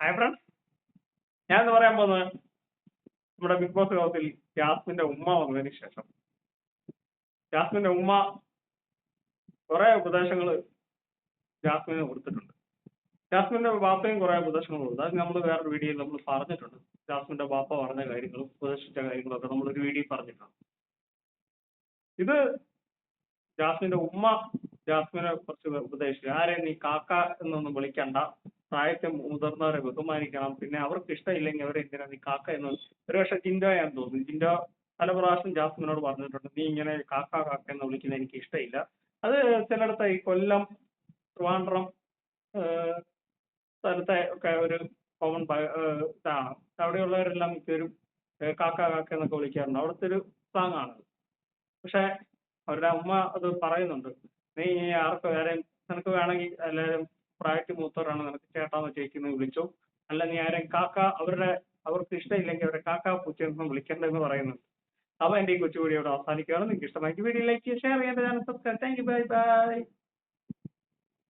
Hi friends ഞാൻ ഇന്ന് പറയാൻ പോകുന്നത് നമ്മുടെ ബിഗ് ബോസ് ഹൗസിൽ ജാസ്മിന്റെ ഉമ്മ വന്നതിന് ശേഷം. ജാസ്മിന്റെ ഉമ്മ കുറെ ഉപദേശങ്ങൾ ജാസ്മിന് കൊടുത്തിട്ടുണ്ട്. ജാസ്മിന്റെ ബാപ്പയും കുറെ ഉപദേശങ്ങൾ കൊടുത്തു. അത് നമ്മൾ വേറൊരു വീഡിയോയിൽ നമ്മൾ പറഞ്ഞിട്ടുണ്ട്. ജാസ്മിന്റെ ബാപ്പ പറഞ്ഞ കാര്യങ്ങളും ഉപദേശിച്ച കാര്യങ്ങളും ഒക്കെ നമ്മൾ ഒരു വീഡിയോ പറഞ്ഞിട്ടുണ്ട്. ഇത് ജാസ്മിന്റെ ഉമ്മ ജാസ്മിനെ കുറച്ച് ഉപദേശിച്ചു. ആരെ നീ കാക്ക എന്നൊന്നും വിളിക്കണ്ട. പ്രായത്തിൽ മുതിർന്നവരെ ബഹുമാനിക്കണം. പിന്നെ അവർക്ക് ഇഷ്ടമില്ലെങ്കിൽ അവരെ എന്തിനാ നീ കാക്ക എന്ന് ഒരുപക്ഷെ ചിന്ത ജിൻഡോയാന്ന് തോന്നുന്നു. ജിൻഡോ പല പ്രാവശ്യം ജാസ്മിനോട് പറഞ്ഞിട്ടുണ്ട് നീ ഇങ്ങനെ കാക്ക കാക്ക എന്ന് വിളിക്കുന്നത് എനിക്ക് ഇഷ്ടമില്ല. അത് ചിലയിടത്ത് ഈ കൊല്ലം ട്രിവാൻഡ്രം സ്ഥലത്തെ ഒക്കെ ഒരു കോമൺ ഇതാണ്. അവിടെയുള്ളവരെല്ലാം മിക്കവരും കാക്ക കാക്ക എന്നൊക്കെ വിളിക്കാറുണ്ട്. അവിടുത്തെ ഒരു സ്ലാങ് ആണ് പക്ഷെ അവരുടെ അമ്മ അത് പറയുന്നുണ്ട്. നീ ആർക്ക് വേറെ നിനക്ക് വേണമെങ്കിൽ എല്ലാവരും പ്രായത്തിൽ മൂത്തവരാണ് നിനക്ക് ചേട്ടാന്ന് ചേച്ചിന്ന് വിളിച്ചോ. അല്ല നീ ആരെ കാക്ക അവരുടെ അവർക്ക് ഇഷ്ടമില്ലെങ്കിൽ അവരുടെ കാക്ക പൂച്ചയൊന്നും വിളിക്കേണ്ട എന്ന് പറയുന്നുണ്ട്. അപ്പൊ എന്റെ ഈ കൊച്ചു വീഡിയോ ഇവിടെ അവസാനിക്കുകയാണ്. നിങ്ങൾക്ക് ഇഷ്ടമാക്കി വീഡിയോ ലൈക്ക് ചെയ്യുക ഷെയർ ചെയ്യാൻ subscribe thank you bye bye